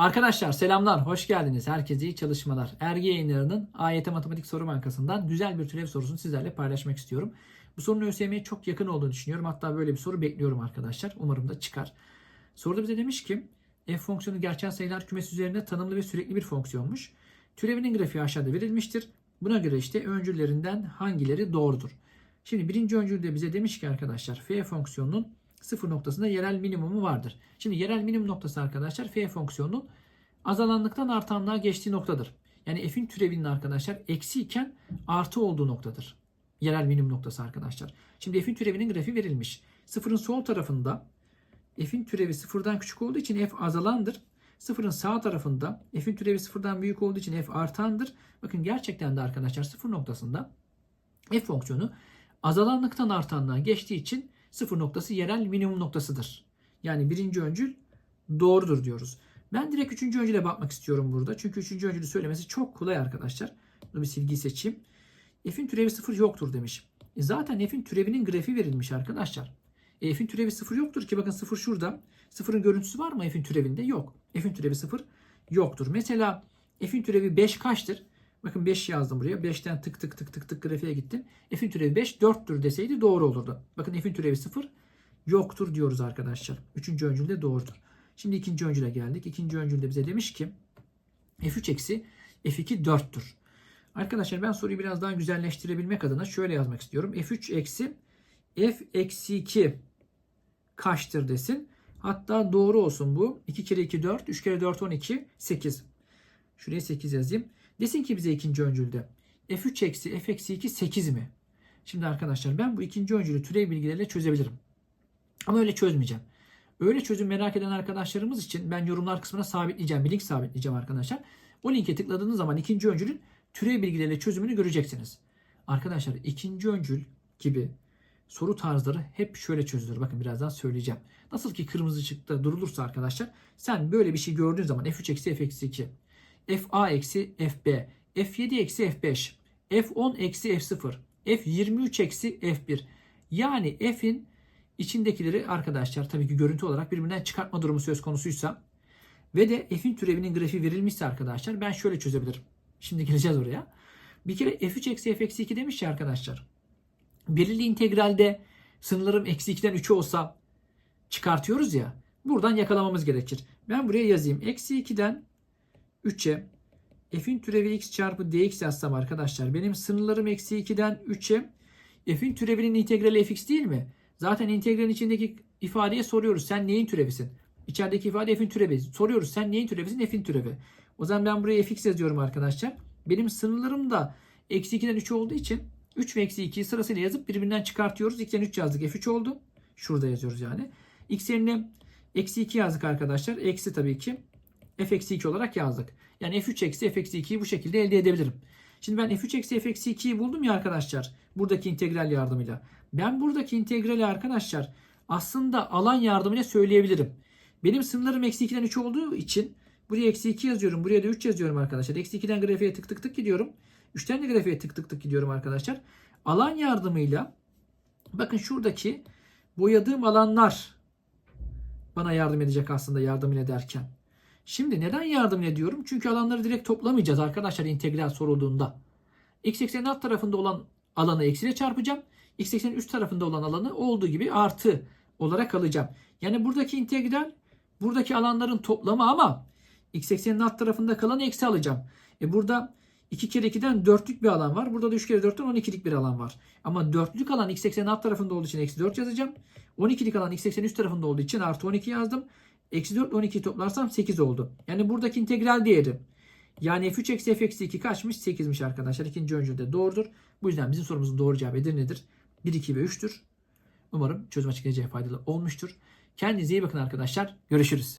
Arkadaşlar selamlar, hoş geldiniz. Herkese iyi çalışmalar. Ergi yayınlarının AYT Matematik Soru Bankası'ndan güzel bir türev sorusunu sizlerle paylaşmak istiyorum. Bu sorunun ÖSYM'ye çok yakın olduğunu düşünüyorum. Hatta böyle bir soru bekliyorum arkadaşlar. Umarım da çıkar. Soruda bize demiş ki f fonksiyonu gerçel sayılar kümesi üzerinde tanımlı ve sürekli bir fonksiyonmuş. Türevinin grafiği aşağıda verilmiştir. Buna göre işte öncüllerinden hangileri doğrudur? Şimdi birinci öncülde bize demiş ki arkadaşlar f fonksiyonunun sıfır noktasında yerel minimumu vardır. Şimdi yerel minimum noktası arkadaşlar f fonksiyonunun azalanlıktan artanlığa geçtiği noktadır. Yani f'in türevinin arkadaşlar eksi iken artı olduğu noktadır. Yerel minimum noktası arkadaşlar. Şimdi f'in türevinin grafiği verilmiş. Sıfırın sol tarafında f'in türevi sıfırdan küçük olduğu için f azalandır. Sıfırın sağ tarafında f'in türevi sıfırdan büyük olduğu için f artandır. Bakın gerçekten de arkadaşlar sıfır noktasında f fonksiyonu azalanlıktan artanlığa geçtiği için sıfır noktası yerel minimum noktasıdır. Yani birinci öncül doğrudur diyoruz. Ben direkt üçüncü öncüle bakmak istiyorum burada. Çünkü üçüncü öncülü söylemesi çok kolay arkadaşlar. Bunu bir silgiyi seçeyim. F'in türevi sıfır yoktur demiş. E zaten f'in türevinin grafiği verilmiş arkadaşlar. E f'in türevi sıfır yoktur ki bakın sıfır şurada. Sıfırın görüntüsü var mı f'in türevinde? Yok. F'in türevi sıfır yoktur. Mesela f'in türevi 5 kaçtır? Bakın 5 yazdım buraya. 5'ten tık tık tık tık tık grafiğe gittim. F'in türevi 5 4'tür deseydi doğru olurdu. Bakın f'in türevi 0 yoktur diyoruz arkadaşlar. Üçüncü öncülde doğrudur. Şimdi ikinci öncüle geldik. İkinci öncülde bize demiş ki f3 eksi f2 4'tür. Arkadaşlar ben soruyu biraz daha güzelleştirebilmek adına şöyle yazmak istiyorum. f3 eksi f eksi 2 kaçtır desin. Hatta doğru olsun bu. 2 kere 2 4, 3 kere 4 12, 8. Şuraya 8 yazayım. Desin ki bize ikinci öncülde f3 eksi f eksi 2 8 mi? Şimdi arkadaşlar ben bu ikinci öncülü türev bilgileriyle çözebilirim. Ama öyle çözmeyeceğim. Öyle çözüm merak eden arkadaşlarımız için ben yorumlar kısmına sabitleyeceğim. Bir link sabitleyeceğim arkadaşlar. O linke tıkladığınız zaman ikinci öncülün türev bilgileriyle çözümünü göreceksiniz. Arkadaşlar ikinci öncül gibi soru tarzları hep şöyle çözülür. Bakın birazdan söyleyeceğim. Nasıl ki kırmızı ışıkta durulursa arkadaşlar sen böyle bir şey gördüğün zaman f3 eksi f eksi 2 fa eksi fb f7 eksi f5 f10 eksi f0 f23 eksi f1 yani f'in içindekileri arkadaşlar tabii ki görüntü olarak birbirinden çıkartma durumu söz konusuysa ve de f'in türevinin grafiği verilmişse arkadaşlar ben şöyle çözebilirim. Şimdi geleceğiz oraya. Bir kere f3 eksi f eksi 2 demiş ya arkadaşlar. Belirli integralde sınırlarım eksi 2'den 3'ü olsa çıkartıyoruz ya. Buradan yakalamamız gerekir. Ben buraya yazayım. Eksi 2'den 3'e f'in türevi x çarpı dx yazsam arkadaşlar. Benim sınırlarım eksi 2'den 3'e f'in türevinin integrali fx değil mi? Zaten integralin içindeki ifadeye soruyoruz. Sen neyin türevisin? İçerideki ifade f'in türevi. Soruyoruz. Sen neyin türevisin? F'in türevi. O zaman ben buraya fx yazıyorum arkadaşlar. Benim sınırlarım da eksi 2'den 3 olduğu için 3 ve eksi 2'yi sırasıyla yazıp birbirinden çıkartıyoruz. X'den 3 yazdık. F3 oldu. Şurada yazıyoruz yani. X yerine eksi 2 yazdık arkadaşlar. Eksi tabii ki f eksi 2 olarak yazdık. Yani f3 eksi f eksi 2'yi bu şekilde elde edebilirim. Şimdi ben f3 eksi f eksi 2'yi buldum ya arkadaşlar. Buradaki integral yardımıyla. Ben buradaki integrali arkadaşlar aslında alan yardımıyla söyleyebilirim. Benim sınırlarım eksi 2'den 3 olduğu için buraya eksi 2 yazıyorum. Buraya da 3 yazıyorum arkadaşlar. Eksi 2'den grafiğe tık tık tık gidiyorum. 3'ten de grafiğe tık tık tık gidiyorum arkadaşlar. Alan yardımıyla bakın şuradaki boyadığım alanlar bana yardım edecek aslında yardım ederken. Şimdi neden yardım ediyorum? Çünkü alanları direkt toplamayacağız arkadaşlar integral sorulduğunda. X eksenin alt tarafında olan alanı eksiyle çarpacağım. X eksenin üst tarafında olan alanı olduğu gibi artı olarak alacağım. Yani buradaki integral buradaki alanların toplamı ama x eksenin alt tarafında kalanı eksi alacağım. E burada 2 kere 2'den 4'lük bir alan var. Burada da 3 kere 4'ten 12'lik bir alan var. Ama 4'lük alan x eksenin alt tarafında olduğu için eksi 4 yazacağım. 12'lik alan x eksenin üst tarafında olduğu için artı 12 yazdım. Eksi 4 12'yi toplarsam 8 oldu. Yani buradaki integral değeri. Yani f3 eksi f eksi 2 kaçmış? 8'miş arkadaşlar. İkinci öncülde doğrudur. Bu yüzden bizim sorumuzun doğru cevabı Edirne'dir. 1, 2 ve 3'tür. Umarım çözüm açıklayıcıya faydalı olmuştur. Kendinize iyi bakın arkadaşlar. Görüşürüz.